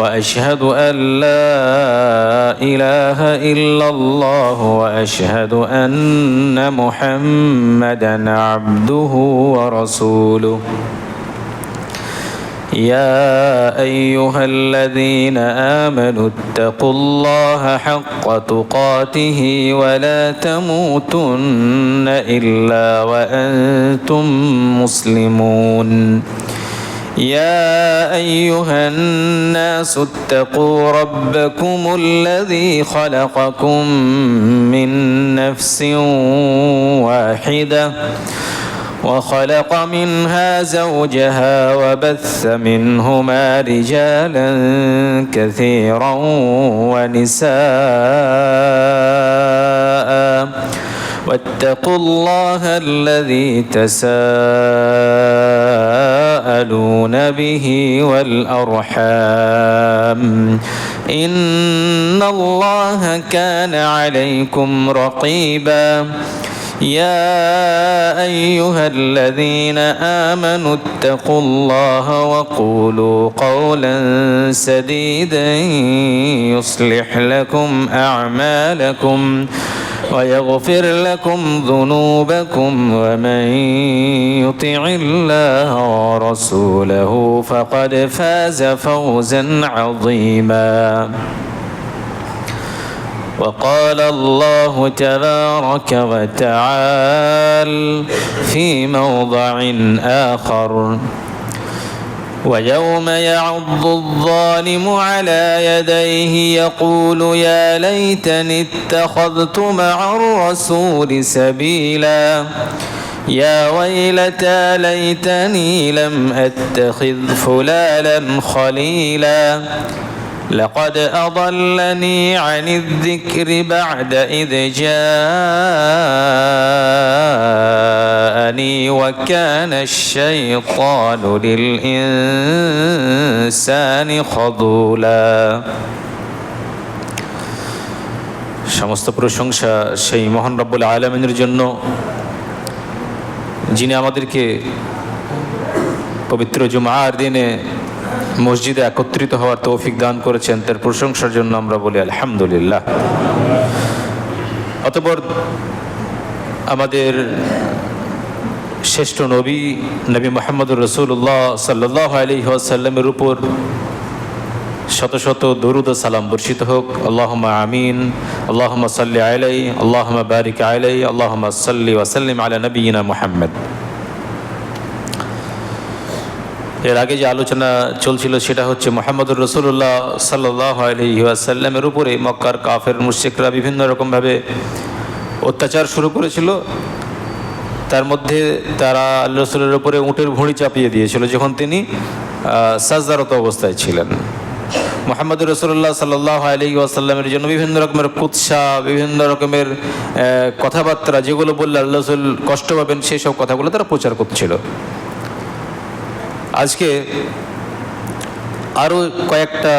وأشهد أن لا إله إلا الله وأشهد أن محمدا عبده ورسوله. يا أيها الذين آمنوا اتقوا الله حق تقاته ولا تموتن إلا وأنتم مسلمون. يا أيها الناس اتقوا ربكم الذي خلقكم من نفس واحدة وخلق منها زوجها وبث منهما رجالا كثيرا ونساء. واتقوا الله الذي تساءلون به والأرحام. إن الله كان عليكم رقيبا. يا أيها الذين آمنوا اتقوا الله وقولوا قولا سديدا يصلح لكم أعمالكم. ويغفر لكم ذنوبكم ومن يطع الله ورسوله فقد فاز فوزا عظيما. وقال الله تبارك وتعالى في موضع آخر ويوم يعض الظالم على يديه يقول يا ليتني اتخذت مع الرسول سبيلا. يا ويلتى ليتني لم أتخذ فلالا خليلا. لقد أضلني عن الذكر بعد إذ جاءني وكان الشيطان للإنسان خذولا সমস্ত প্রশংসা সেই মহান রব্বুল আলমিনের জন্য যিনি আমাদেরকে পবিত্র জুমার দিনে মসজিদে একত্রিত হওয়ার তৌফিক দান করেছেন, তার প্রশংসার জন্য আমরা বলি আলহামদুলিল্লাহ। অতপর আমাদের শ্রেষ্ঠ নবী নবী মোহাম্মদুর রসুল্লাহ সাল্লাহ আলী সাল্লামের উপর শত শত দরুদ সালাম বর্ষিত হোক। আল্লাহমা আমিন আল্লাহমা সাল্লি আলাই আল্লাহমা বারিক আলাই আল্লাহমা সাল্লি ওয়াসাল্লিম আলা নবীনা মোহাম্মদ। এর আগে যে আলোচনা চলছিল সেটা হচ্ছে মোহাম্মদুর রসুল্লাহ সাল্লাহ আলহিহাসাল্লামের উপরে মক্কার কাফের মুশিকরা বিভিন্ন রকমভাবে অত্যাচার শুরু করেছিল। তার মধ্যে তারা আল্লাহ রসুলের উপরে উঁটের ভুঁড়ি চাপিয়ে দিয়েছিল যখন তিনি সাজদারত অবস্থায় ছিলেন। মোহাম্মদ রসুল্লাহ সাল্লাহ আলী আসাল্লামের জন্য বিভিন্ন রকমের কুৎসা, বিভিন্ন রকমের কথাবার্তা, যেগুলো বললে আল্লাহ রসুল কষ্ট পাবেন, সেই সব কথাগুলো তারা প্রচার করছিল। আজকে আরও কয়েকটা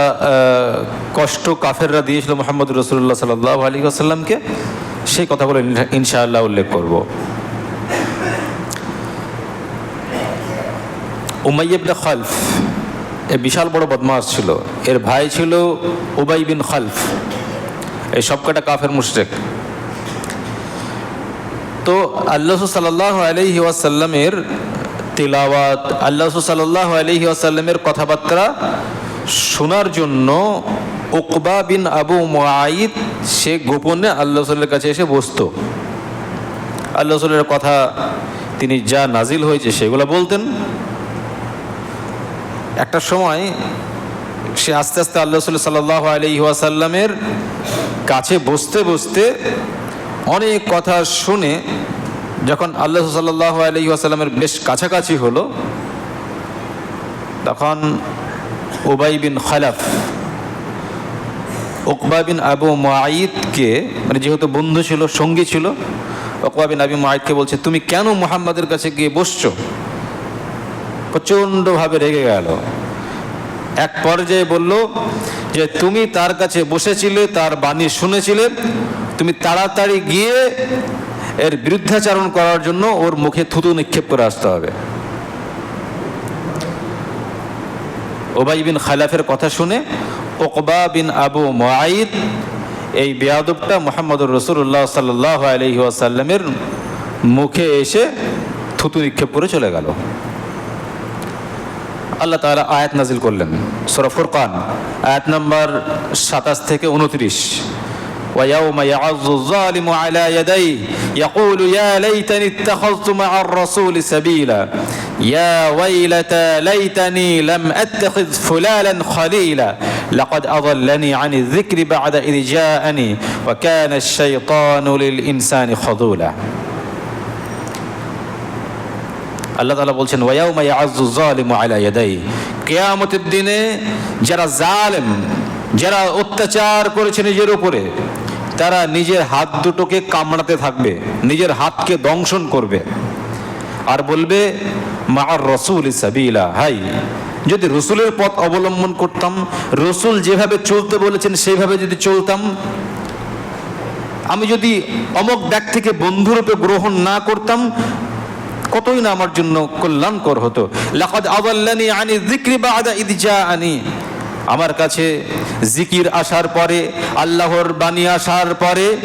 কষ্ট কাফেররা দিয়েছিল মোহাম্মদ রসুল্লাহ সাল্লাহ আলী আসাল্লামকে সেই কথাগুলো ইনশাআল্লাহ উল্লেখ করব। উমাইবনে খালফ এ বিশাল বড় বদমাস ছিল। এর ভাই ছিল উবাই বিন খালফ। এই সবকটা কাফের মুশরেক। তো আল্লাহ সাল্লাহ আলহি ওয়াসাল্লামের তিলাওয়াত। আল্লাহ সাল্লাহ আলহি আসাল্লামের কথাবার্তা শোনার জন্য ওকবা বিন আবু মাইদ সে গোপনে আল্লাহ সাল্লের কাছে এসে বসত। আল্লাহ সাল্লের কথা তিনি যা নাজিল হয়েছে সেগুলো বলতেন। একটা সময় সে আস্তে আস্তে আল্লাহ সাল্লাহ আলহি ওয়াসাল্লামের কাছে বসতে বসতে অনেক কথা শুনে যখন আল্লাহ সাল্লাহ আলহি আসাল্লামের বেশ কাছাকাছি হলো, তখন উবাই বিন খালাফ ওকবা বিন আবু মাইদকে মানে যেহেতু বন্ধু ছিল, সঙ্গী ছিল ওকবা বিন আবু মাইদকে বলছে, তুমি কেন মোহাম্মদের কাছে গিয়ে বসছো? প্রচণ্ডভাবে রেগে গেল। এক পর্যায়ে বলল যে, তুমি তার কাছে বসেছিলে, তার বাণী শুনেছিলে, তুমি তাড়াতাড়ি গিয়ে এর বিরুদ্ধাচারণ করার জন্য ওর মুখে থুতু নিক্ষেপ করে আসতে হবে। ওবাই বিন খালাফের কথা শুনে ওকবা বিন আবু মাইদ এই বেয়াদবটা মোহাম্মদ রসুল্লাহ সাল্লাহ আলহি আসাল্লামের মুখে এসে থুতু নিক্ষেপ করে চলে গেল। আল্লাহ তাআলা আয়াত নাজিল করলেন, সূরা ফুরকান, আয়াত নাম্বার সাতাশ থেকে উনত্রিশ। ويوم يعض الظالم على يديه يقول يا ليتني اتخذت مع الرسول سبيلا يا ويلتى ليتني لم اتخذ فلانا خليلا لقد اضلني عن الذكر بعد اذ جاءني وكان الشيطان للانسان خذولا আল্লাহ তালা বলছেন ওয়াউমা ইয়াজ্জু যালিমু আলা ইয়াদাই কিয়ামতের দিনে যারা জালেম যারা অত্যাচার করেছে নিজের উপরে, তারা নিজের হাত দুটোকে কামড়াতে থাকবে, নিজের হাতকে দংশন করবে। আর বলবে মার রসুল সাবিলা। হাই, যদি রসুলের পথ অবলম্বন করতাম, রসুল যেভাবে চলতে বলেছেন, সেইভাবে যদি চলতাম, আমি যদি অমক ব্যাগ থেকে বন্ধুরূপে গ্রহণ না করতাম, কতই না আমার জন্য কল্যাণকর হতো। লাকাদ আদাল্লানি আনি যিকরি বাদা ইদ জাআনি। আমার কাছে জিকির আসার পরে, আল্লাহর বাণী আসার পরে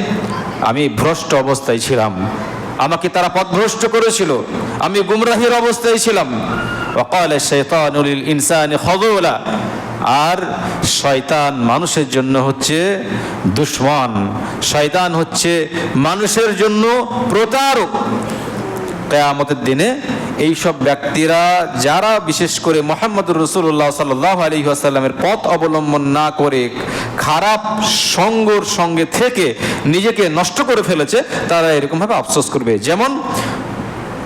আমি ভ্রষ্ট অবস্থায় ছিলাম। আমাকে তারা পথভ্রষ্ট করেছিল। আমি গুমরাহির অবস্থায় ছিলাম। অকালে শেতানুল ইনসান হগৌলা আর শয়তান মানুষের জন্য হচ্ছে দুশ্মন। শয়তান হচ্ছে মানুষের জন্য প্রতারক। কেয়ামতের দিনে এই সব ব্যক্তিরা, যারা বিশেষ করে মোহাম্মদ রসুল্লাহ সাল্লাহ আলী আসাল্লামের পথ অবলম্বন না করে খারাপ সঙ্গর সঙ্গে থেকে নিজেকে নষ্ট করে ফেলেছে, তারা এরকমভাবে আফসোস করবে। যেমন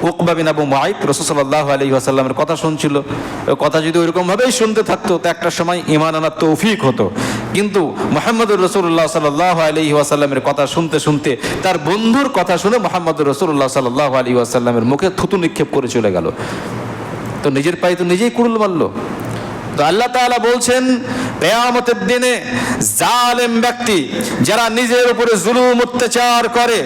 উকবা বিন আবু মাইক রসুল্লাহ আলী আসাল্লামের কথা শুনছিল। কথা যদি ওইরকমভাবেই শুনতে থাকতো, তো একটা সময় ইমান আনার তৌফিক হতো। কিন্তু মোহাম্মদুর রসুল্লাহ সাল্লাহ আলী আসাল্লামের কথা শুনতে শুনতে, তার বন্ধুর কথা শুনে মোহাম্মদুর রসুল্লাহ সাল্লাহ আলী আসাল্লামের মুখে থুতু নিক্ষেপ করে চলে গেল। তো নিজের পায়ে তো নিজেই কুড়ুল মারলো। আল্লাহ তাআলা বলছেন, কেয়ামতের দিনে জালেম ব্যক্তি যারা নিজের উপরে জুলুম, অত্যাচার করে,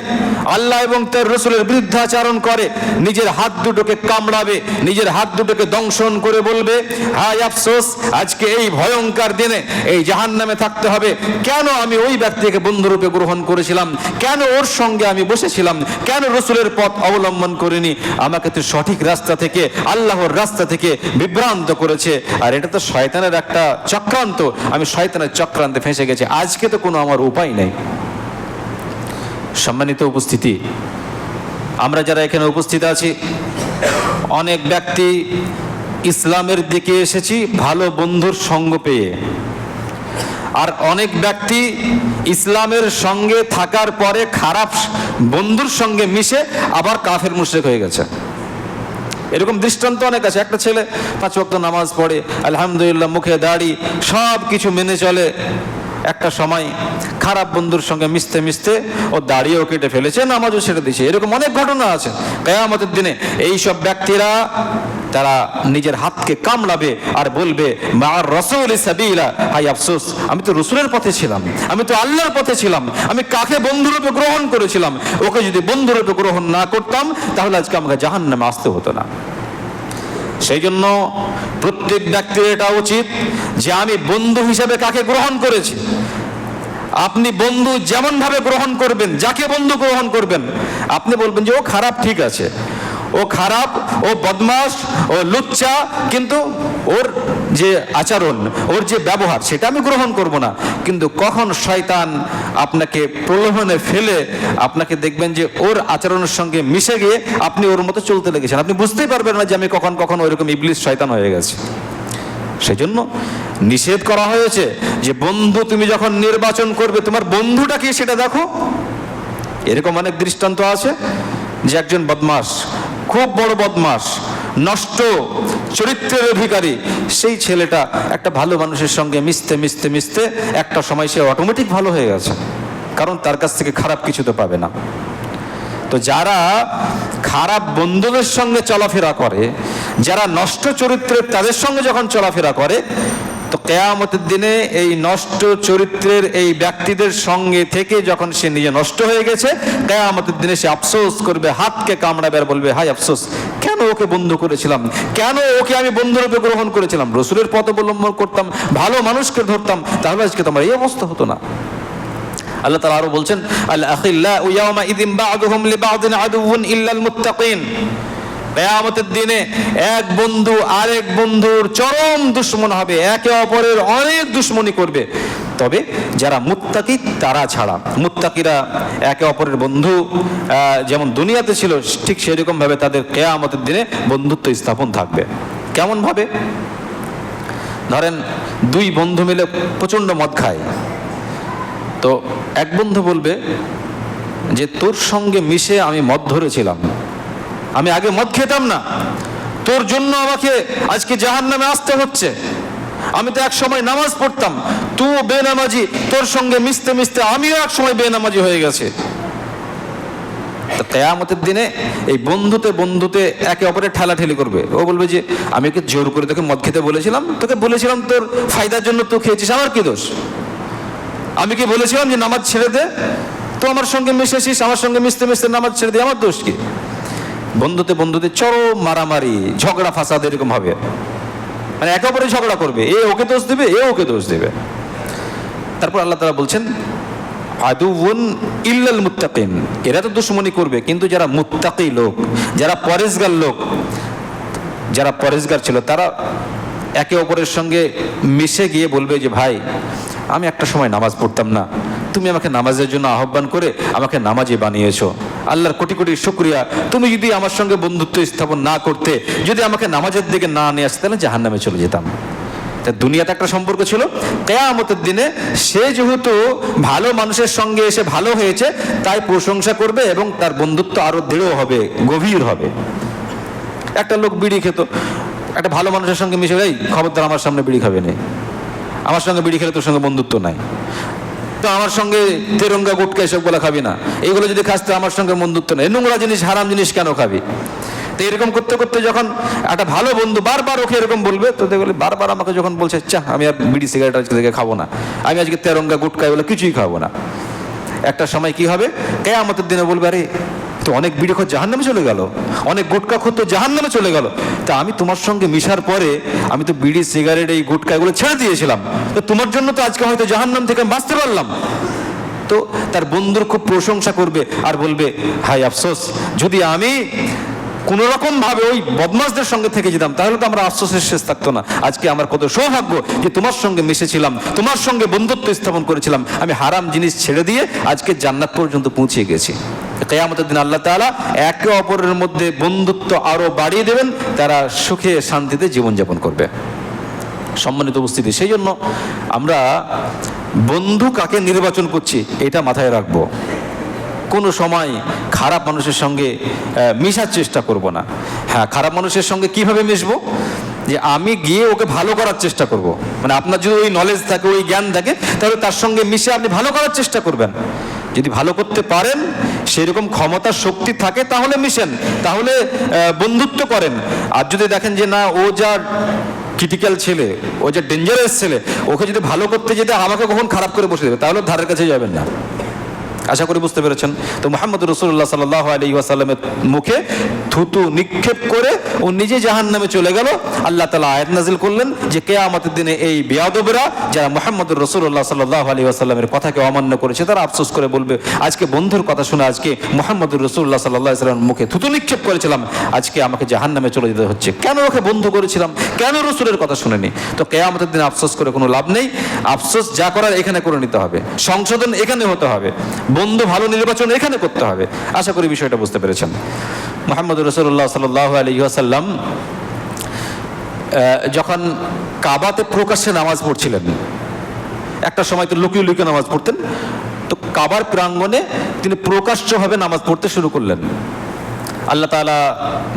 আল্লাহ এবং তার রসুলের বিরুদ্ধাচারণ করে, নিজের হাত দুটোকে কামড়াবে, নিজের হাত দুটোকে দংশন করে বলবে, হায় আফসোস, আজকে এই ভয়ঙ্কর দিনে এই জাহান নামে থাকতে হবে। কেন আমি ওই ব্যক্তিকে বন্ধুরূপে গ্রহণ করেছিলাম? কেন ওর সঙ্গে আমি বসেছিলাম? কেন রসুলের পথ অবলম্বন করিনি? আমাকে তো সঠিক রাস্তা থেকে, আল্লাহর রাস্তা থেকে বিভ্রান্ত করেছে। আর এটা তো শয়তানের একটা চক্রান্ত, আমি শয়তানের চক্রান্তে ফেঁসে গেছি। আজকে তো কোনো আমার উপায় নেই। সম্মানিত উপস্থিতি, আমরা যারা এখানে উপস্থিত আছি, অনেক ব্যক্তি ইসলামের দিকে এসেছি, ভালো বন্ধুর সঙ্গ পেয়ে। আর অনেক ব্যক্তি ইসলামের সঙ্গে থাকার পরে খারাপ বন্ধুর সঙ্গে মিশে আবার কাফের মুশরিক হয়ে গেছে। এরকম দৃষ্টান্ত অনেক আছে। একটা ছেলে পাঁচ ওয়াক্ত নামাজ পড়ে, আলহামদুলিল্লাহ মুখে দাড়ি, সব কিছু মেনে চলে একটা সময়। খারাপ বন্ধুর সঙ্গে মিশতে মিশতে ও দাঁড়িয়েও কেটে ফেলেছে, নামাজও ছেড়ে দিয়েছে। এরকম অনেক ঘটনা আছে। কেয়ামতের দিনে এই সব ব্যক্তিরা তারা নিজের হাতকে কামড়াবে আর বলবে মা রসুল সাবিলা। হাই আফসোস, আমি তো রসুলের পথে ছিলাম, আমি তো আল্লাহর পথে ছিলাম, আমি কাকে বন্ধুরূপে গ্রহণ করেছিলাম? ওকে যদি বন্ধুরূপে গ্রহণ না করতাম, তাহলে আজকে আমাকে জাহান নামে আসতে হতো না। সেই জন্য প্রত্যেক ব্যক্তির এটা উচিত যে আমি বন্ধু হিসেবে কাকে গ্রহণ করেছি। আপনি বন্ধু যেমন ভাবে গ্রহণ করবেন, যাকে বন্ধু গ্রহণ করবেন, আপনি বলবেন যে, ও খারাপ, ঠিক আছে। ও খারাপ, ও বদমাস ও লুচ্চা, কিন্তু ওর যে আচরণ, ওর যে ব্যবহার, সেটা আমি গ্রহণ করব না। কিন্তু কখন শয়তান আপনাকে প্রলোভনে ফেলে, আপনাকে দেখবেন যে ওর আচরণের সঙ্গে মিশে গিয়ে আপনি ওর মতো চলতে লেগেছেন। আপনি বুঝতেই পারবেন না যে আমি কখন কখন ওইরকম ইবলিশ শয়তান হয়ে গেছে। সেই জন্য নিষেধ করা হয়েছে যে, বন্ধু, তুমি যখন নির্বাচন করবে, তোমার বন্ধুটা কি সেটা দেখো? এরকম অনেক দৃষ্টান্ত আছে যে, একজন বদমাস খুব বড় বদমাস নষ্ট চরিত্রের অধিকারী। সেই ছেলেটা একটা ভালো মানুষের সঙ্গে মিশতে মিশতে মিশতে একটা সময় সে অটোমেটিক ভালো হয়ে গেছে। কারণ তার কাছ থেকে খারাপ কিছু তো পাবে না। তো যারা খারাপ বন্ধুদের সঙ্গে চলাফেরা করে, যারা নষ্ট চরিত্রের তাদের সঙ্গে যখন চলাফেরা করে তো কেয়ামতের দিনে এই নষ্ট চরিত্রের এই ব্যক্তিদের সঙ্গে থেকে যখন সে নিজে নষ্ট হয়ে গেছে, কেয়ামতের দিনে সে আফসোস করবে, হাতকে কামড়াবে আর বলবে হাই আফসোস, কেন ওকে বন্ধু করেছিলাম? কেন ওকে আমি বন্ধুরূপে গ্রহণ করেছিলাম? রসুলের পথ অবলম্বন করতাম, ভালো মানুষকে ধরতাম, তাহলে আজকে তোমার এই অবস্থা হতো না। আল্লাহ তাআলা আরও বলছেন আল আখিল্লা ইয়াউমা ইদিন বা'দুহুম লিবা'দিন আদুউন ইল্লাল মুত্তাকিন। কিয়ামতের দিনে এক বন্ধু আরেক বন্ধুর চরম দুশ্মন হবে, একে অপরের অনেক দুশ্মনী করবে। তবে যারা মুত্তাকি, তারা ছাড়া। মুত্তাকিরা একে অপরের বন্ধু যেমন দুনিয়াতে ছিল, ঠিক সেরকম ভাবে তাদের কেয়ামতের দিনে বন্ধুত্ব স্থাপন থাকবে। কেমন ভাবে ধরেন, দুই বন্ধু মিলে প্রচণ্ড মদ খায়। তো এক বন্ধু বলবে যে, তোর সঙ্গে মিশে আমি মদ ধরেছিলাম। আমি আগে মদ খেতাম না। তোর জন্য আমাকে আজকে জাহান নামে আসতে হচ্ছে। আমি তো এক সময় নামাজ পড়তাম। তুই বেনামাজি, তোর সঙ্গে মিশতে মিশতে আমিও এক সময় বেনামাজি হয়ে গেছে। কেয়ামতের দিনে এই বন্ধুতে বন্ধুতে একে অপরের ঠেলাঠেলি করবে। ও বলবে যে, আমি ওকে জোর করে তোকে মদ খেতে বলেছিলাম। তোকে বলেছিলাম তোর ফায়দার জন্য তুই খেয়েছিস। আমার কি দোষ? আমি কি বলেছিলাম যে, নামাজ ছেড়ে দে। তো আমার সঙ্গে মিশেছিস, আমার সঙ্গে মিশতে মিশতে নামাজ ছেড়ে দে। আমার দোষ কি? বন্ধুতে বন্ধুতে চরম মারামারি, ঝগড়া ফাসাদ এরকম হবে। মানে একে অপরে ঝগড়া করবে। এ ওকে দোষ দেবে, এ ওকে দোষ দেবে। তারপর আল্লাহ তাআলা বলছেন, আদুউন ইল্লাল মুত্তাকিন। এরা তো দুশ্মনী করবে, কিন্তু যারা মুত্তাকি লোক, যারা পরেশগার লোক, যারা পরেশগার ছিল, তারা একে অপরের সঙ্গে মিশে গিয়ে বলবে যে, ভাই, আমি একটা সময় নামাজ পড়তাম না। তুমি আমাকে নামাজের জন্য আহ্বান করে আমাকে নামাজে বানিয়েছো। আল্লাহর কোটি কোটি শুক্রিয়া। তুমি যদি আমার সঙ্গে বন্ধুত্ব স্থাপন না করতে, যদি আমাকে নামাজের দিকে না নিয়ে আসতে, তাহলে জাহান্নামে চলে যেতাম। তা দুনিয়াতে একটা সম্পর্ক ছিল। কেয়ামতের দিনে সে যেহেতু ভালো মানুষের সঙ্গে এসে ভালো হয়েছে, তাই প্রশংসা করবে এবং তার বন্ধুত্ব আরও দৃঢ় হবে, গভীর হবে। একটা লোক বিড়ি খেত। একটা ভালো মানুষের সঙ্গে মিশে, এই, খবরদার, আমার সামনে বিড়ি খাবে নেই আমার সঙ্গে বিড়ি খেলে তোর সঙ্গে বন্ধুত্ব নাই। তো আমার সঙ্গে তেরঙ্গা গুটকা এসবগুলো খাবি না। এগুলো যদি খাস তো আমার সঙ্গে বন্ধুত্ব নেই। নোংরা জিনিস, হারাম জিনিস কেন খাবি? তো এরকম করতে করতে যখন একটা ভালো বন্ধু বারবার ওকে এরকম বলবে, তো দেখলে বারবার আমাকে যখন বলছে চা আমি আর বিড়ি সিগারেট আজকে থেকে খাব না। আমি আজকে তেরঙ্গা গুটকা এগুলো কিছুই খাব না। একটা সময় কি হবে? কে আমাদের দিনে বলবে, আরে, তো অনেক বিড়ি খোঁজ জাহান নামে চলে গেল। অনেক গুটকা খোঁজ তো জাহান নামে চলে গেল। তা আমি তোমার সঙ্গে মিশার পরে আমি তো বিড়ি, সিগারেট, এই গুটকা এগুলো ছেড়ে দিয়েছিলাম। তো তোমার জন্য তো আজকে হয়তো জাহান নাম থেকে বাঁচতে পারলাম। তো তার বন্ধুর খুব প্রশংসা করবে আর বলবে হাই আফসোস, যদি আমি কোন রকম ভাবে ওই বদমাসদের সঙ্গে থেকে যেতাম, তাহলে তো আমরা আফসোসের শেষ থাকতো না। আজকে আমার কত সৌভাগ্য যে তোমার সঙ্গে মিশেছিলাম, তোমার সঙ্গে বন্ধুত্ব স্থাপন করেছিলাম। আমি হারাম জিনিস ছেড়ে দিয়ে আজকে জান্নাত পর্যন্ত পৌঁছে গেছি। কেয়ামতের দিন আল্লাহ তাআলা একে অপরের মধ্যে বন্ধুত্ব আরও বাড়িয়ে দেবেন, তারা সুখে শান্তিতে জীবনযাপন করবে। সম্মানিত উপস্থিতি, সেই জন্য আমরা বন্ধু কাকে নির্বাচন করছি, এটা মাথায় রাখব। কোনো সময় খারাপ মানুষের সঙ্গে মিশার চেষ্টা করব না। হ্যাঁ খারাপ মানুষের সঙ্গে কীভাবে মিশবো? যে আমি গিয়ে ওকে ভালো করার চেষ্টা করব। মানে আপনার যদি ওই নলেজ থাকে, ওই জ্ঞান থাকে, তাহলে তার সঙ্গে মিশে আপনি ভালো করার চেষ্টা করবেন। যদি ভালো করতে পারেন, সেরকম ক্ষমতা, শক্তি থাকে, তাহলে মিশেন। তাহলে বন্ধুত্ব করেন। আর যদি দেখেন যে না, ও যা ক্রিটিক্যাল ছেলে, ও যে ডেঞ্জারাস ছেলে, ওকে যদি ভালো করতে যেতে আমাকে কখন খারাপ করে বসে দেবে? তাহলে ধারের কাছে যাবেন না। আশা করি বুঝতে পেরেছেন। তো মোহাম্মদ রসুল্লাহ সাল্লাহ আলী ওয়াসাল্লামের মুখে থুতু নিক্ষেপ করে ও নিজে জাহান নামে চলে গেল। আল্লাহ তালা আয়াত নাজিল করলেন যে, কেয়ামতের দিনে এই বেয়াদবরা যারা মোহাম্মদ রসুল্লাহ সাল্লাহ আলী ওয়াসাল্লামের কথাকে অমান্য করেছে, তারা আফসোস করে বলবে, আজকে বন্ধুর কথা শুনে আজকে মোহাম্মদ রসুল্লাহ সাল্লাহ সাল্লামের মুখে থুতু নিক্ষেপ করেছিলাম। আজকে আমাকে জাহান নামে চলে যেতে হচ্ছে। কেন ওকে বন্ধু করেছিলাম? কেন রসুলের কথা শুনেনি? তো কেয়ামতের দিনে আফসোস করে কোনো লাভ নেই। আফসোস যা করার এখানে করে নিতে হবে। সংশোধন এখানে হতে হবে। বন্ধু ভালো নির্বাচন এখানে করতে হবে। আশা করি বিষয়টা বুঝতে পেরেছেন। মোহাম্মদ রসুল্লাহ সাল্লাহ আলী আসাল্লাম যখন কাবাতে প্রকাশ্যে নামাজ পড়ছিলেন, একটা সময় তো লুকিয়ে লুকিয়ে নামাজ পড়তেন, তো কাবার প্রাঙ্গণে তিনি প্রকাশ্যভাবে নামাজ পড়তে শুরু করলেন। আল্লাহ তাআলা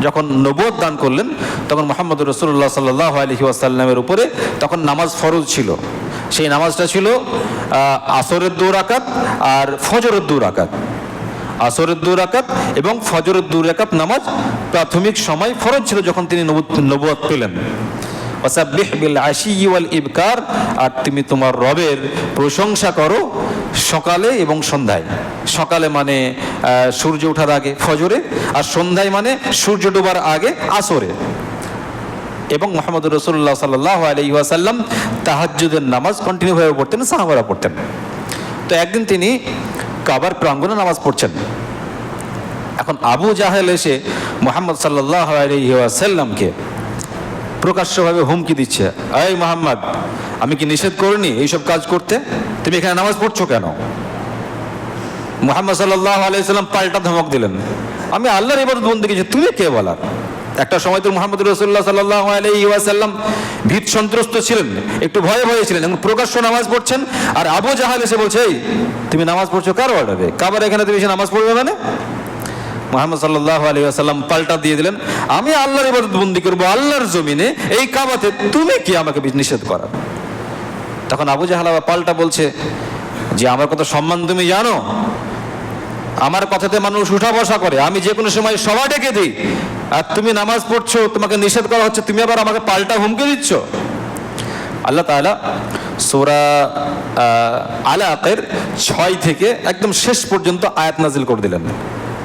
যখন নবুয়ত দান করলেন, তখন মোহাম্মদ রসুল্লাহ সাল্লাহ আলহি আসাল্লামের উপরে তখন নামাজ ফরজ ছিল। সেই নামাজটা ছিল আসরের দু রাকাত আর ফজরের দু রাকাত। আসরের দু রাকাত এবং ফজরের দু রাকাত নামাজ প্রাথমিক সময় ফরজ ছিল যখন তিনি নবু- নবুয়ত পেলেন। ইবকার, আর তুমি তোমার রবের প্রশংসা করো সকালে এবং সন্ধ্যায়। সকালে মানে সূর্য ওঠার আগে ফজরে, আর সন্ধ্যায় মানে সূর্য ডোবার আগে আসরে। এবং মোহাম্মদ রসুল্লাহ সাল্লাহ আলহি ওয়াসাল্লাম তাহাজ্জুদের নামাজ কন্টিনিউ হয়ে পড়তেন, সাহাবারা পড়তেন। তো একদিন তিনি কাবার প্রাঙ্গণে নামাজ পড়ছেন। এখন আবু জাহেল এসে মোহাম্মদ সাল্লাহ আলহি ওয়াসাল্লামকে প্রকাশ্যভাবে হুমকি দিচ্ছে, এই মোহাম্মদ, আমি কি নিষেধ করিনি এইসব কাজ করতে? তুমি এখানে নামাজ পড়ছো কেন? মোহাম্মদ সাল্লাহ আলাইসাল্লাম পাল্টা ধমক দিলেন, আমি আল্লাহর এবার বন্ধু কিছু তুমি কে বলার? একটা সময় তো মোহাম্মদ রসুল্লাহ সাল্লাহ আলাইসাল্লাম ভীত সন্ত্রস্ত ছিলেন, একটু ভয়ে ভয়ে ছিলেন এখন প্রকাশ্য নামাজ পড়ছেন, আর আবু জাহাল এসে বলছে, এই, তুমি নামাজ পড়ছো কার অর্ডারে কাবার এখানে তুমি এসে নামাজ পড়বে মানে? মোহাম্মদ সাল্লাহ আলী আসাল্লাম পাল্টা দিয়ে দিলেন, আমি আল্লাহর ইবাদত বন্দি করব, আল্লাহর জমিনে, এই কাবাতে তুমি কি আমাকে নিষেধ করা? তখন আবু জাহাল পাল্টা বলছে, যে আমার কত সম্মান তুমি জানো? আমার কথাতে মানুষ উঠা বসা করে, আমি যে কোনো সময় সভা ডেকে দিই আর তুমি নামাজ পড়ছো, তোমাকে নিষেধ করা হচ্ছে, তুমি আবার আমাকে পাল্টা হুমকি দিচ্ছ? আল্লাহ তাআলা সোরা আলাকের ছয় থেকে একদম শেষ পর্যন্ত আয়াত নাজিল করে দিলেন।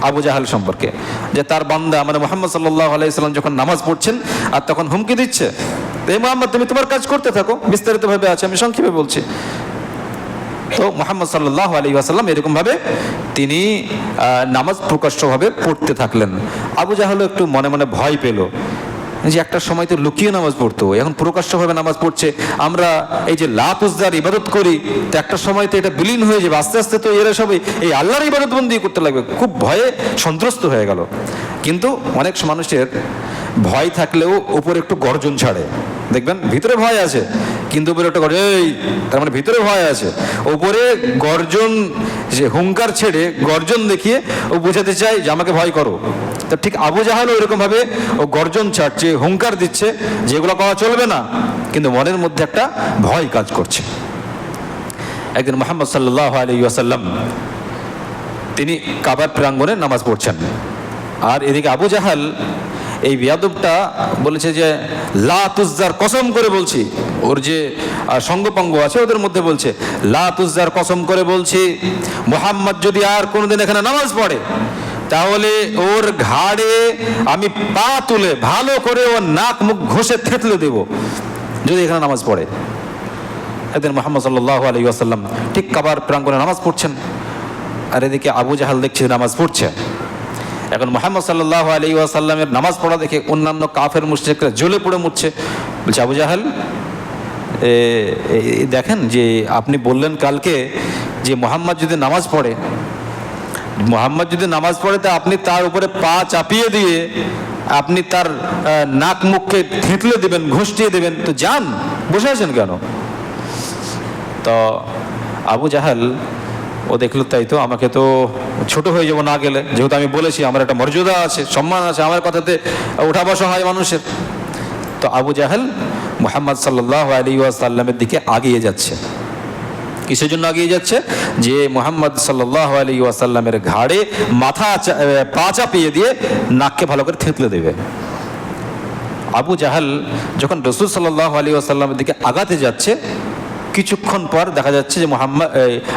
আবু জাহাল সম্পর্কে, যে তার বান্দা মানে মোহাম্মদ সাল্লাহ আলাইসাল্লাম যখন নামাজ পড়ছেন আর তখন হুমকি দিচ্ছে এই মোহাম্মদ, তুমি তোমার কাজ করতে থাকো, বিস্তারিতভাবে আছে, আমি সংক্ষেপে বলছি। তো মোহাম্মদ সাল্লাহ আলী আসাল্লাম এরকমভাবে তিনি নামাজ প্রকাশ্যভাবে পড়তে থাকলেন। আবু জাহালও একটু মনে মনে ভয় পেল। যে একটা সময় তো লুকিয়ে নামাজ পড়তো, এখন প্রকাশ্যভাবে নামাজ পড়ছে। আমরা এই যে লাতুজদার ইবাদত করি, তো একটা সময় তো এটা বিলীন হয়ে যাবে। আস্তে আস্তে তো এরা সবাই এই আল্লাহর ইবাদত বন্দি করতে লাগবে। খুব ভয়ে সন্ত্রস্ত হয়ে গেল। কিন্তু অনেক মানুষের ভয় থাকলেও উপরে একটু গর্জন ছাড়ে। দেখবেন, ভিতরে ভয় আছে। কিন্তু একটা গর্জন, এই, তার মানে ভিতরে ভয় আছে। ওপরে গর্জন, যে হুঙ্কার ছেড়ে গর্জন দেখিয়ে ও বোঝাতে চায় যে আমাকে ভয় করো। তা ঠিক আবু জাহালও এরকম ভাবে ও গর্জন ছাড়ছে, হুঙ্কার দিচ্ছে যেগুলো করা চলবে না, কিন্তু মনের মধ্যে একটা ভয় কাজ করছে। একদিন মোহাম্মদ সাল্লাহ আলী ওয়াসাল্লাম, তিনি কাবার প্রাঙ্গণে নামাজ পড়ছেন। আর এদিকে আবু জাহাল এই বিয়াদবটা বলেছে যে, লা কসম করে বলছি। ওর যে সঙ্গপঙ্গ আছে, ওদের মধ্যে বলছে, লা কসম করে বলছি, মোহাম্মদ যদি আর কোনোদিন এখানে নামাজ পড়ে, তাহলে ওর ঘাড়ে আমি পা তুলে ভালো করে ওর নাক মুখ ঘষে থেতলে দেব, যদি এখানে নামাজ পড়ে। একদিন মোহাম্মদ সাল্লাহ আলী আসাল্লাম ঠিক কাবার প্রাঙ্গণে নামাজ পড়ছেন, আর এদিকে আবু জাহাল দেখছে নামাজ পড়ছে। এখন মোহাম্মদ সাল্লাহ আলী ওয়াসাল্লামের নামাজ পড়া দেখে অন্যান্য কাফের মুশ্রিকরা জ্বলে পড়ে মুচ্ছে বলছে, আবু জাহাল দেখেন যে আপনি বললেন কালকে যে মোহাম্মদ যদি নামাজ পড়ে, মোহাম্মদ যদি নামাজ পড়ে তা আপনি তার উপরে পা চাপিয়ে দিয়ে আপনি তার নাক মুখকে থেঁতলে দেবেন, ঘষটিয়ে দেবেন। তো যান, বসে আছেন কেন? তো আবু জাহাল ও দেখল তাই তো, আমাকে তো ছোট হয়ে যাব না গেলে। যেহেতু আমি বলেছি, আমার একটা মর্যাদা আছে, সম্মান আছে, আমার কথাতে ওঠা বসা হয় মানুষের। তো আবু জাহাল মোহাম্মদ সাল্লাহ আলী ওয়াসাল্লামের দিকে আগিয়ে যাচ্ছে। কিসের জন্য আগিয়ে যাচ্ছে? যে মোহাম্মদ সাল্লাহ আলী ওয়াসাল্লামের ঘাড়ে মাথা পা চাপিয়ে দিয়ে নাককে ভালো করে থেতলে দেবে। আবু জাহাল যখন রসুল সাল্লাহ আলী আসাল্লামের দিকে আগাতে যাচ্ছে কিছুক্ষণ পর দেখা যাচ্ছে যে মোহাম্মদ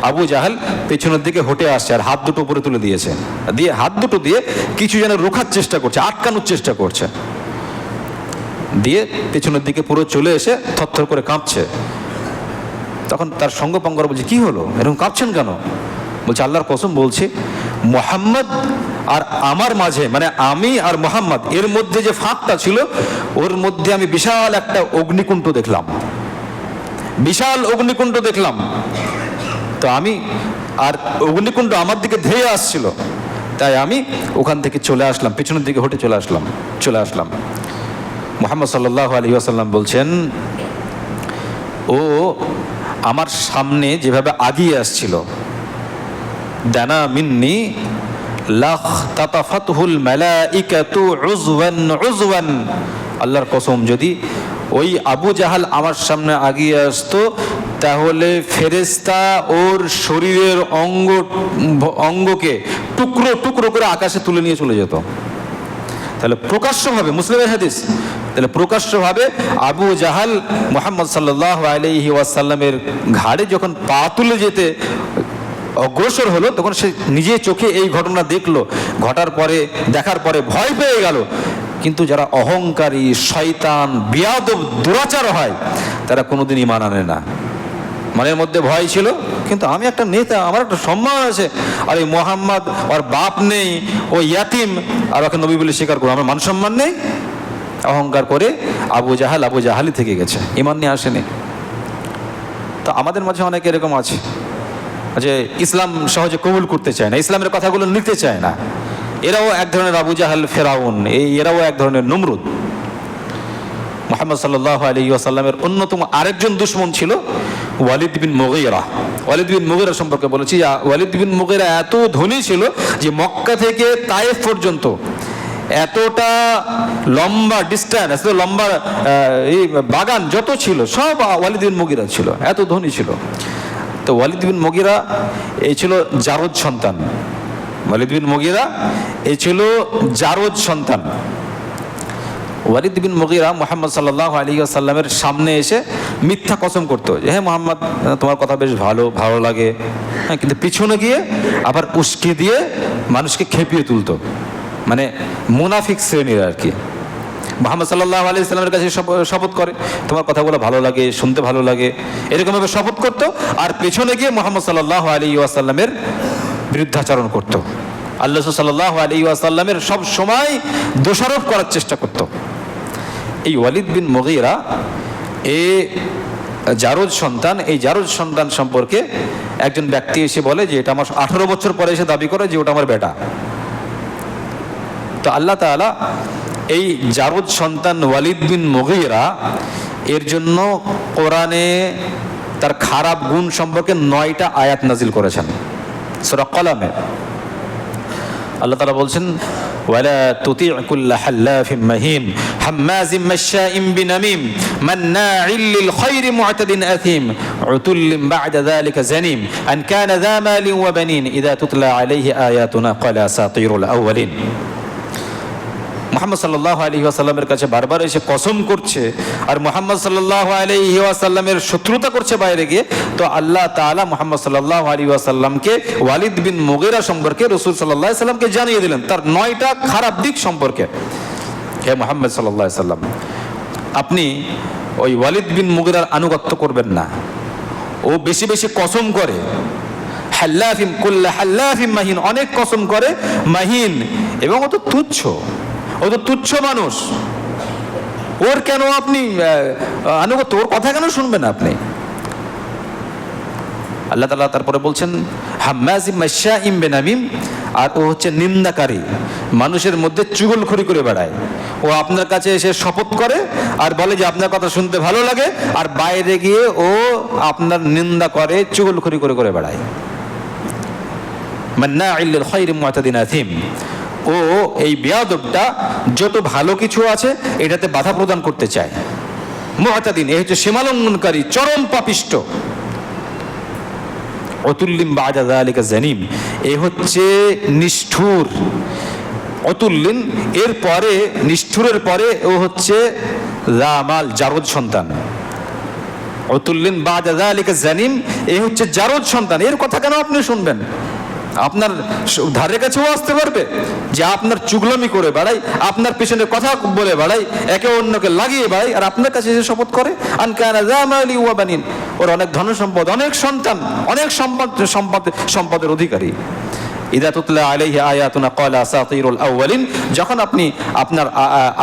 আবু জাহাল পেছনের দিকে হটে আসছে আর হাত দুটো উপরে তুলে দিয়েছে। দিয়ে হাত দুটো দিয়ে কিছু যেন রোখার চেষ্টা করছে, আটকানোর চেষ্টা করছে। দিয়ে পেছনের দিকে পুরো চলে এসে থরথর করে কাঁপছে। তখন তার সঙ্গ সঙ্গপঙ্গরা বলছে, কি হলো? এরকম কাঁপছেন কেন? বলছে, আল্লাহর কসম বলছি, মোহাম্মদ আর আমার মাঝে মানে আমি আর মোহাম্মদ, এর মধ্যে যে ফাঁকটা ছিল, ওর মধ্যে আমি বিশাল একটা অগ্নিকুণ্ড দেখলাম। বিশাল অগ্নিকুণ্ড দেখলাম। তো আমি, আর অগ্নিকুণ্ড আমার দিকে ধেয়ে আসছিল। তাই আমি ওখান থেকে চলে আসলাম, পেছনের দিকে হটে চলে আসলাম চলে আসলাম। মোহাম্মদ সাল্লাহ আলী আসাল্লাম বলছেন, ও, আমার সামনে যেভাবে আগিয়ে আসছিল, দানা মিন্নি লাখ আল্লাহর কসম যদি ওই আবু জাহাল আমার সামনে আগিয়ে আসতো, তাহলে ফেরেস্তা ওর শরীরের অঙ্গ, অঙ্গকে টুকরো টুকরো করে আকাশে তুলে নিয়ে চলে যেত। তাহলে প্রকাশ্যভাবে, মুসলিমের হাদিস, তাহলে প্রকাশ্যভাবে আবু জাহাল মোহাম্মদ সাল্লাহ আলহি ওয়াসাল্লামের ঘাড়ে যখন পা তুলে যেতে অগ্রসর হলো, তখন সে নিজে চোখে এই ঘটনা দেখল। ঘটার পরে, দেখার পরে ভয় পেয়ে গেল। কিন্তু যারা অহংকারী, শয়তান, বিয়াদব, দুরাচার হয়, তারা কোনোদিন ইমান আনে না। মনের মধ্যে ভয় ছিল, কিন্তু আমি একটা নেতা, আমার একটা সম্মান আছে। আর এই মোহাম্মদ, ওর বাপ নেই, ও ইয়াতিম। আর ওকে নবী বলে স্বীকার করো আমার মান সম্মান নেই। অহংকার করে আবু জাহাল আবু জাহালি থেকে গেছে ইমান নিয়ে আসেনি। তো আমাদের মাঝে অনেক এরকম আছে যে ইসলাম সহজে কবুল করতে চায় না, ইসলামের কথাগুলো নিতে চায় না। এরাও এক ধরনের আবু জাহাল, ফেরাউন। এই এরাও এক ধরনের নমরুদ। মোহাম্মদ সাল্লাহ আলী আসাল্লামের অন্যতম আরেকজন দুশ্মন ছিল ওয়ালিদ বিন মুগিরা। ওয়ালিদ বিন মুগিরা সম্পর্কে বলেছি ওয়ালিদ বিন মুগিরা এত ধনী ছিল যে মক্কা থেকে তায়েফ পর্যন্ত এতটা লম্বা ডিস্ট্যান্স এত লম্বা এই বাগান যত ছিল, সব ওয়ালিদ বিন মুগিরা ছিল, এত ধনী ছিল। তো ওয়ালিদ বিন মুগিরা, এই ছিল জারদ সন্তান। ওয়ালিদ বিন মুগিরা এই ছিল জারদ সন্তান। ওয়ালিদ বিন মুগিরা মোহাম্মদ সাল্লাহ আলী আসাল্লামের সামনে এসে মিথ্যা কসম করতো যে হ্যাঁ মোহাম্মদ, তোমার কথা বেশ ভালো ভালো লাগে। হ্যাঁ কিন্তু পিছনে গিয়ে আবার উস্কে দিয়ে মানুষকে খেপিয়ে তুলতো। মানে মুনাফিক শ্রেণির আর কি। মোহাম্মদ সাল্লাহ আলি ইসলামের কাছে শপথ করে, তোমার কথাগুলো ভালো লাগে, শুনতে ভালো লাগে। এরকমভাবে শপথ করতো, আর পেছনে গিয়ে মোহাম্মদ সাল্লাহ আলী ওয়াসাল্লামের বিরুদ্ধাচরণ করতো। আল্লাহ সাল্লাহ আলী ওয়াসাল্লামের সব সময় দোষারোপ করার চেষ্টা করতো। এই ওয়ালিদ বিন মুগিরা, এ জারুদ সন্তান, এই জারুদ সন্তান সম্পর্কে একজন ব্যক্তি এসে বলে যে, এটা আমার আঠারো বছর পরে এসে দাবি করে যে, ওটা আমার বেটা। তো আল্লাহ তাআলা এই জারুদ সন্তান ওয়ালিদ বিন মুগিরা, এর জন্য কোরআনে তার খারাপ গুণ সম্পর্কে নয়টা আয়াত নাজিল করেছেন। সূরা কলামে আল্লাহ তাআলা বলছেন ওয়ালা তুতি' কুল্লা হাল্লাফিম মাহিন হাম্মাজিম মাশশাইম বিনামিম মান্না'ইল লিল খায়রি মু'তাদিন আথিম উতুল্লিম বা'দা যালিকা জানিম আন কানা যা মালিন ওয়া বানিন ইযা তুতলা আলাইহি আয়াতুনা ক্বালা আসাতিরুল আউয়ালিন মোহাম্মদ সাল্লাহ আলী আসাল্লামের কাছে বারবার এসে কসম করছে আর মোহাম্মদ সাল্লাহ আলী আসাল্লামের শত্রুতা করছে বাইরে গিয়ে, তো আল্লাহ তাআলা মোহাম্মদ সাল্লাহ আলী আসাল্লামকে ওয়ালিদ বিন মুগেরা সম্পর্কে রসুল সাল্লাহ সাল্লামকে জানিয়ে দিলেন, তার নয়টা খারাপ দিক সম্পর্কে। হে মোহাম্মদ সাল্লাহ সাল্লাম আপনি ওই ওয়ালিদ বিন মুগেরার আনুগত্য করবেন না। ও বেশি বেশি কসম করে। হাল্লাফিম কুল্লা হাল্লাফিম মাহিন, অনেক কসম করে, মাহিন এবং অত তুচ্ছ। ও তো তুচ্ছ মানুষ। ওর কেন আপনি আনুগত্য, ওর কথা কেন শুনবেন আপনি? আল্লাহ তালা তারপরে বলছেন হাম্মাজিম বেনামিম। আর ও হচ্ছে নিন্দাকারী, মানুষের মধ্যে চুগলখড়ি করে বেড়ায়। ও আপনার কাছে এসে শপথ করে আর বলে যে আপনার কথা শুনতে ভালো লাগে, আর বাইরে গিয়ে ও আপনার নিন্দা করে, চুগলখড়ি করে করে বেড়ায়। মুআতাদিন আথিম ও এই বেয়াদবটা যত ভালো কিছু আছে, এটাতে বাধা প্রদান করতে চায়। মুআতাদিন এই হচ্ছে সীমালঙ্ঘনকারী চরম পাপিষ্ট। অতুল্লিম বাজা যালিকা জানিম, এ হচ্ছে নিষ্ঠুর। অতুল্লিন এর পরে, নিষ্ঠুরের পরে, ও হচ্ছে রামাল জারদ সন্তান। অতুল্লিন বাজা যালিকা জানিম, এ হচ্ছে জারদ সন্তান। এর কথা কেন আপনি শুনবেন? আপনার ধারে কাছেও আসতে পারবে যে আপনার চুগলামি করে বেড়াই আপনার পেছনে কথা বলে বেড়াই একে অন্যকে লাগিয়ে বেড়াই আর আপনার কাছে এসে শপথ করে বানিন। ওর অনেক ধন সম্পদ অনেক সন্তান, অনেক সম্পদ সম্পদ, সম্পদের অধিকারী। ইদা তুতলা আলাইহি আয়াতুনা ক্বালা আসাতিরুল আউয়ালিন যখন আপনি আপনার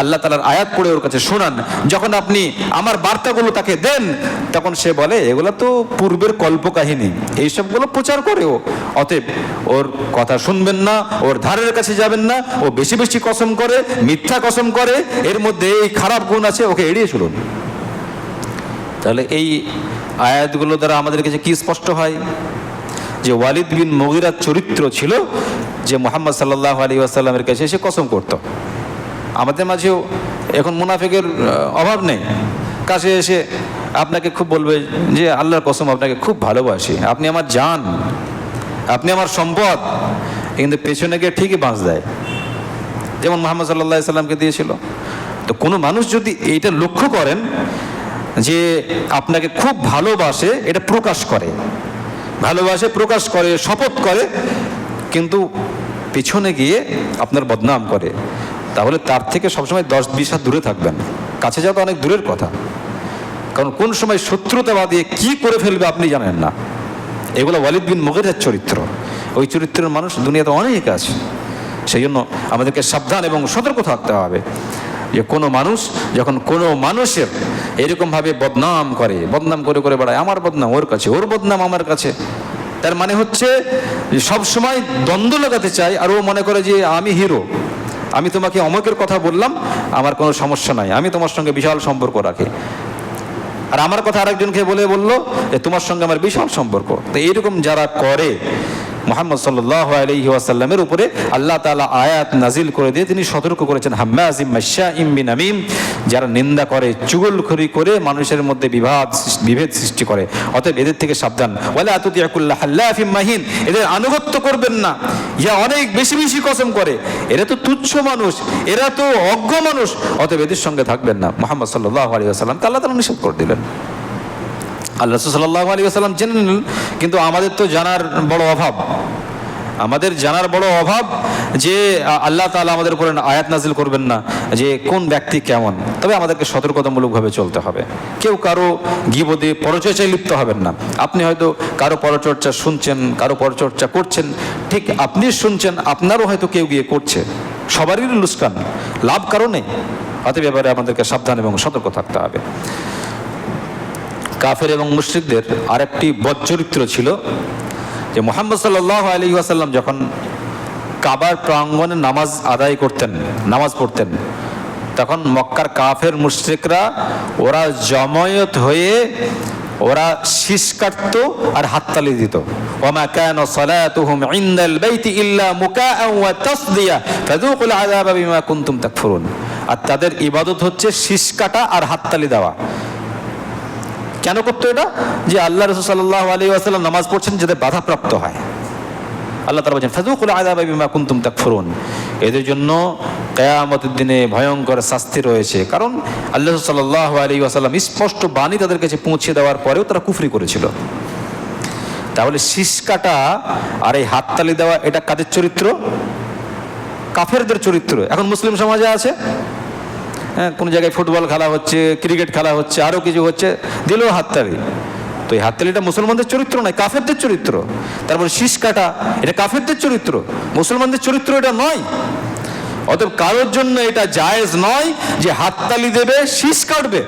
আল্লাহ তাআলার আয়াত পড়ে ওর কাছে শোনান, যখন আপনি আমার বার্তাগুলো তাকে দেন, তখন সে বলে, এগুলো তো পূর্বের কল্পকাহিনী, এইসবগুলো প্রচার করে ও অতএব ওর কথা শুনবেন না, ওর ধারের কাছে যাবেন না, ও বেশি বেশি কসম করে, মিথ্যা কসম করে, এর মধ্যে এই খারাপ গুণ আছে, ওকে এড়িয়ে চলুন। তাহলে এই আয়াতগুলো দ্বারা আমাদের কাছে কি স্পষ্ট হয়? যে ওয়ালিদ বিন মগিরার চরিত্র ছিল যে মোহাম্মদ সাল্লাহ আলী আসাল্লামের কাছে এসে কসম করত। আমাদের মাঝেও এখন মুনাফিকের অভাব নেই। কাছে এসে আপনাকে খুব বলবে যে আল্লাহর কসম, আপনাকে খুব ভালোবাসি। আপনি আমার যান আপনি আমার সম্পদ। কিন্তু পেছনে গিয়ে ঠিকই বাঁচ দেয়। যেমন মোহাম্মদ সাল্লাহ সাল্লামকে দিয়েছিল। তো কোনো মানুষ যদি এইটা লক্ষ্য করেন যে আপনাকে খুব ভালোবাসে, এটা প্রকাশ করে। ভালোবাসে, প্রকাশ করে, শপথ করে, কিন্তু পিছনে গিয়ে আপনার বদনাম করে। তাহলে তার থেকে সবসময় দশ বিশ হাত দূরে থাকবেন। কাছে যাওয়া তো অনেক দূরের কথা। কারণ কোন সময় শত্রুতা বাদিয়ে কি করে ফেলবে আপনি জানেন না। এগুলো ওয়ালিদ বিন মুগেরের চরিত্র। ওই চরিত্রের মানুষ দুনিয়াতে অনেক আছে। সেই জন্য আমাদেরকে সাবধান এবং সতর্ক থাকতে হবে। যে কোনো মানুষ যখন কোনো মানুষের এরকমভাবে বদনাম করে বদনাম করে করে বেড়ায়, আমার বদনাম ওর কাছে, ওর বদনাম আমার কাছে। তার মানে হচ্ছে যে সবসময় দ্বন্দ্ব লাগাতে চায় আর ও মনে করে যে আমি হিরো, আমি তোমাকে অমকের কথা বললাম, আমার কোনো সমস্যা নাই, আমি তোমার সঙ্গে বিশাল সম্পর্ক রাখি। আর আমার কথা আরেকজনকে বলে বলল যে, তোমার সঙ্গে আমার বিশাল সম্পর্ক। তো এইরকম যারা করে মোহাম্মদ সাল্লাহ আলহি ওয়াসাল্লামের উপরে আল্লাহ তালা আয়াত নাজিল করে দিয়ে তিনি সতর্ক করেছেন হাম্মা আজিম মাশা ইমবিন আমিম যারা নিন্দা করে, চুগলখড়ি করে মানুষের মধ্যে বিভাদ বিভেদ সৃষ্টি করে। অতএব এদের থেকে সাবধান। বলে আতুদিয়াকুল্লাহ হাল্লাফিম মাহিন, এদের আনুগত্য করবেন না। ইয়া অনেক বেশি বেশি কসম করে। এরা তো তুচ্ছ মানুষ, এরা তো অজ্ঞ মানুষ। অতএব এদের সঙ্গে থাকবেন না। মোহাম্মদ সাল্লাহ আলী আসাল্লাম আল্লাহ তালা নিষেধ করে দিলেন। আল্লাহ সাল্লাহ আলী আসাল্লাম জেনে নিলেন, কিন্তু আমাদের তো জানার বড় অভাব। আমাদের জানার বড় অভাব যে আল্লাহ তাআলা আমাদের উপরে আয়াত নাজিল করবেন না, যে কোন ব্যক্তি কেমন। তবে আমাদেরকে সতর্কতামূলকভাবে চলতে হবে। কেউ কারও গিবদে পরচর্চায় লিপ্ত হবেন না। আপনি হয়তো কারও পরচর্চা শুনছেন, কারও পরচর্চা করছেন, ঠিক আপনি শুনছেন, আপনারও হয়তো কেউ গিয়ে করছে। সবারই লুস্কান, লাভ কারণে। অতএব এবারে আমাদেরকে সাবধান এবং সতর্ক থাকতে হবে। কাফের এবং মুশ্রিকদের আরেকটি বদচরিত্র ছিল যে মোহাম্মদ সাল্লাহ আলী আসাল্লাম যখন কাবার প্রাঙ্গণে নামাজ আদায় করতেন, নামাজ পড়তেন, তখন মক্কার কাফের মুশ্রিকরা ওরা জমায়েত হয়ে ওরা শীষ কাটতো আর হাততালি দিত। ওমা কান সালাতুহুম ইনদাল বাইতি ইল্লা মুকাআ ওয়া তাসদিয়া, ফাযুকুল আযাবা বিমা কুনতুম তাকফুরুন। আর তাদের ইবাদত হচ্ছে শীষ কাটা আর হাততালি দেওয়া। কেন করতো এটা? যে আল্লাহ রসুল সাল্লাহ আলী আসাল্লাম নামাজ পড়ছেন যাতে বাধাপ্রাপ্ত হয়। আল্লাহ তারা বলছেন ফাজুকুল আদাবা বিমা কুনতুম তাকফুরুন। এদের জন্য কেয়ামতের দিনে ভয়ঙ্কর শাস্তি রয়েছে। কারণ আল্লাহ সাল্লাহ আলী আসাল্লাম স্পষ্ট বাণী তাদের কাছে পৌঁছে দেওয়ার পরেও তারা কুফরি করেছিল। তাহলে শীষ আর এই হাততালি দেওয়া এটা কাদের চরিত্র? কাফেরদের চরিত্র। এখন মুসলিম সমাজে আছে। হ্যাঁ কোনো জায়গায় ফুটবল খেলা হচ্ছে, ক্রিকেট খেলা হচ্ছে আরও কিছু হচ্ছে, দিলেও হাততালি। তো এই হাততালিটা মুসলমানদের চরিত্র নয়, কাফেরদের চরিত্র। তারপর শীষ কাটা, এটা কাফেরদের চরিত্র। মুসলমানদের চরিত্র এটা নয়। অতএব কারোর জন্য এটা জায়েজ নয় যে হাততালি দেবে, শীষ কাটবে।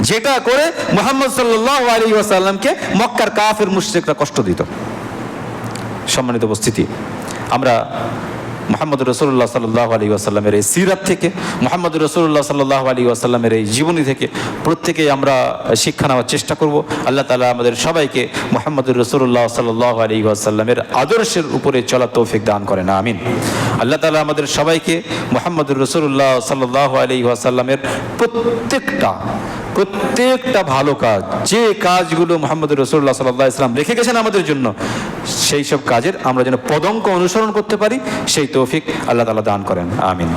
যেটা করে মোহাম্মদ সাল্লাহ আলী মক্কার কাফের মুশ্রিকরা কষ্ট দিত। সম্মানিত উপস্থিতি, আমরা মোহাম্মদ রসুল্লাহ সাল্লাহ আলী আসাল্লামের এই সিরাত থেকে, মোহাম্মদ রসুল্লাহ সাল্লাহ আলী আসাল্লামের এই জীবনী থেকে প্রত্যেকেই আমরা শিক্ষা নেওয়ার চেষ্টা করব। আল্লাহ তালা আমাদের সবাইকে মোহাম্মদ রসুল্লাহ সাল্লাহ আলী আসাল্লামের আদর্শের উপরে চলা তৌফিক দান করেন, আমিন। আল্লাহ তালা আমাদের সবাইকে মোহাম্মদ রসুল্লাহ সাল্লাহ আলী আসাল্লামের প্রত্যেকটা প্রত্যেকটা ভালো কাজ, যে কাজগুলো মোহাম্মদ রসুল্লাহ সাল্লাহ ইসলাম রেখে গেছেন আমাদের জন্য, সেই সব কাজের আমরা যেন পদঙ্ক অনুসরণ করতে পারি, সেই তৌফিক আল্লাহ তালা দান করেন, আমিন।